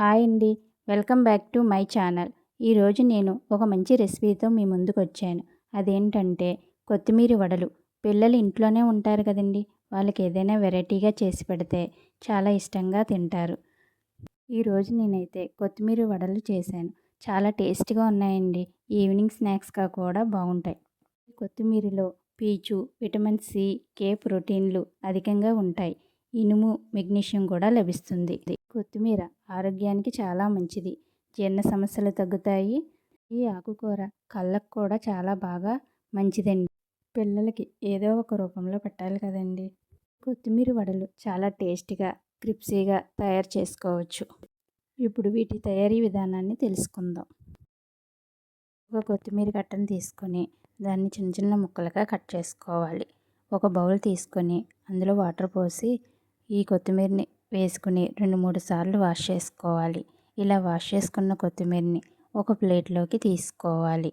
Hi అండి. Welcome back to my channel. ఈరోజు నేను ఒక మంచి రెసిపీతో మీ ముందుకు వచ్చాను అదేంటంటే కొత్తిమీర వడలు. పిల్లలు ఇంట్లోనే ఉంటారు కదండి. వాళ్ళకి ఏదైనా వెరైటీగా చేసి పెడితే చాలా ఇష్టంగా తింటారు. ఈరోజు నేనైతే కొత్తిమీర వడలు చేశాను. చాలా టేస్ట్గా ఉన్నాయండి. ఈవినింగ్ స్నాక్స్గా కూడా బాగుంటాయి. కొత్తిమీరలో పీచు విటమిన్ సి కే ప్రోటీన్లు అధికంగా ఉంటాయి. ఇనుము మెగ్నీషియం కూడా లభిస్తుంది. కొత్తిమీర ఆరోగ్యానికి చాలా మంచిది. జీర్ణ సమస్యలు తగ్గుతాయి. ఈ ఆకుకూర కళ్ళకు కూడా చాలా బాగా మంచిదండి. పిల్లలకి ఏదో ఒక రూపంలో పెట్టాలి కదండి. కొత్తిమీర వడలు చాలా టేస్టీగా క్రిప్సీగా తయారు చేసుకోవచ్చు. ఇప్పుడు వీటి తయారీ విధానాన్ని తెలుసుకుందాం. ఒక కొత్తిమీర కట్టను తీసుకొని దాన్ని చిన్న చిన్న ముక్కలుగా కట్ చేసుకోవాలి. ఒక బౌల్ తీసుకొని అందులో వాటర్ పోసి ఈ కొత్తిమీరని వేసుకుని రెండు మూడు సార్లు వాష్ చేసుకోవాలి. ఇలా వాష్ చేసుకున్న కొత్తిమీరని ఒక ప్లేట్లోకి తీసుకోవాలి.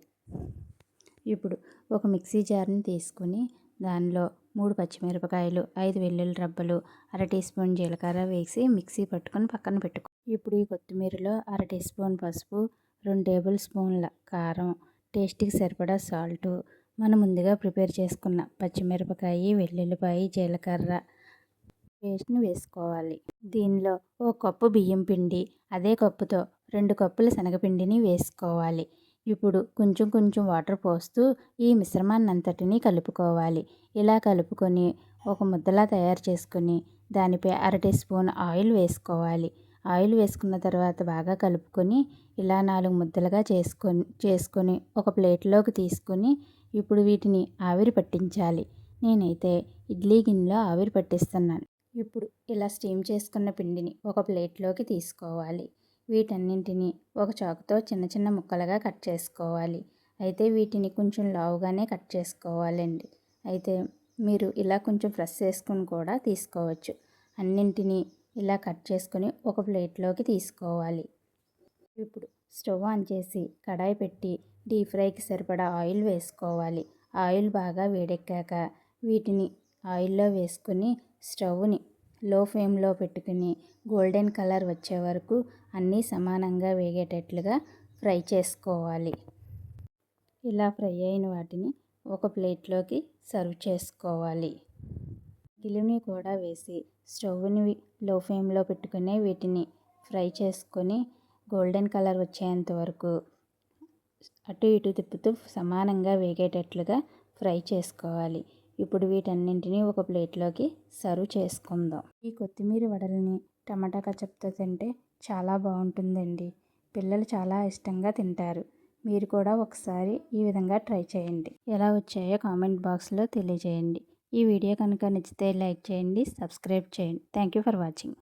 ఇప్పుడు ఒక మిక్సీ జార్ని తీసుకుని దానిలో మూడు పచ్చిమిరపకాయలు ఐదు వెల్లుల్లి రబ్బలు అర టీ స్పూన్ జీలకర్ర వేసి మిక్సీ పట్టుకొని పక్కన పెట్టుకో. ఇప్పుడు ఈ కొత్తిమీరలో అర టీ స్పూన్ పసుపు రెండు టేబుల్ స్పూన్ల కారం టేస్ట్కి సరిపడా సాల్టు. మనం ముందుగా ప్రిపేర్ చేసుకున్న పచ్చిమిరపకాయ వెల్లుల్లిపాయ జీలకర్ర పేస్ట్ని వేసుకోవాలి. దీనిలో ఓ కప్పు బియ్యం పిండి అదే కప్పుతో రెండు కప్పుల శనగపిండిని వేసుకోవాలి. ఇప్పుడు కొంచెం కొంచెం వాటర్ పోస్తూ ఈ మిశ్రమాన్ని అంతటినీ కలుపుకోవాలి. ఇలా కలుపుకొని ఒక ముద్దలా తయారు చేసుకొని దానిపై అర టీ స్పూన్ ఆయిల్ వేసుకోవాలి. ఆయిల్ వేసుకున్న తర్వాత బాగా కలుపుకొని ఇలా నాలుగు ముద్దలుగా చేసుకొని చేసుకొని ఒక ప్లేట్లోకి తీసుకొని ఇప్పుడు వీటిని ఆవిరి పట్టించాలి. నేనైతే ఇడ్లీ గిన్నెలో ఆవిరి పట్టిస్తున్నాను. ఇప్పుడు ఇలా స్టీమ్ చేసుకున్న పిండిని ఒక ప్లేట్లోకి తీసుకోవాలి. వీటన్నింటినీ ఒక చాకుతో చిన్న చిన్న ముక్కలుగా కట్ చేసుకోవాలి. అయితే వీటిని కొంచెం లావుగానే కట్ చేసుకోవాలండి. అయితే మీరు ఇలా కొంచెం ఫ్రెష్ చేసుకుని కూడా తీసుకోవచ్చు. అన్నింటినీ ఇలా కట్ చేసుకొని ఒక ప్లేట్లోకి తీసుకోవాలి. ఇప్పుడు స్టవ్ ఆన్ చేసి కడాయి పెట్టి డీప్ ఫ్రైకి సరిపడా ఆయిల్ వేసుకోవాలి. ఆయిల్ బాగా వేడెక్కాక వీటిని ఆయిల్లో వేసుకొని స్టవ్ని లో ఫ్లేమ్లో పెట్టుకుని గోల్డెన్ కలర్ వచ్చే వరకు అన్నీ సమానంగా వేగేటట్లుగా ఫ్రై చేసుకోవాలి. ఇలా ఫ్రై అయిన వాటిని ఒక ప్లేట్లోకి సర్వ్ చేసుకోవాలి. గిలిని కూడా వేసి స్టవ్ని లో ఫ్లేమ్లో పెట్టుకుని వీటిని ఫ్రై చేసుకొని గోల్డెన్ కలర్ వచ్చేంత వరకు అటు ఇటు తిప్పుతూ సమానంగా వేగేటట్లుగా ఫ్రై చేసుకోవాలి. ఇప్పుడు వీటన్నింటినీ ఒక ప్లేట్లోకి సర్వ్ చేసుకుందాం. ఈ కొత్తిమీర వడలని టమాటా కచప్తో తింటే చాలా బాగుంటుందండి. పిల్లలు చాలా ఇష్టంగా తింటారు. మీరు కూడా ఒకసారి ఈ విధంగా ట్రై చేయండి. ఎలా వచ్చాయో కామెంట్ బాక్స్లో తెలియజేయండి. ఈ వీడియో కనుక నచ్చితే లైక్ చేయండి సబ్స్క్రైబ్ చేయండి. Thank you for watching.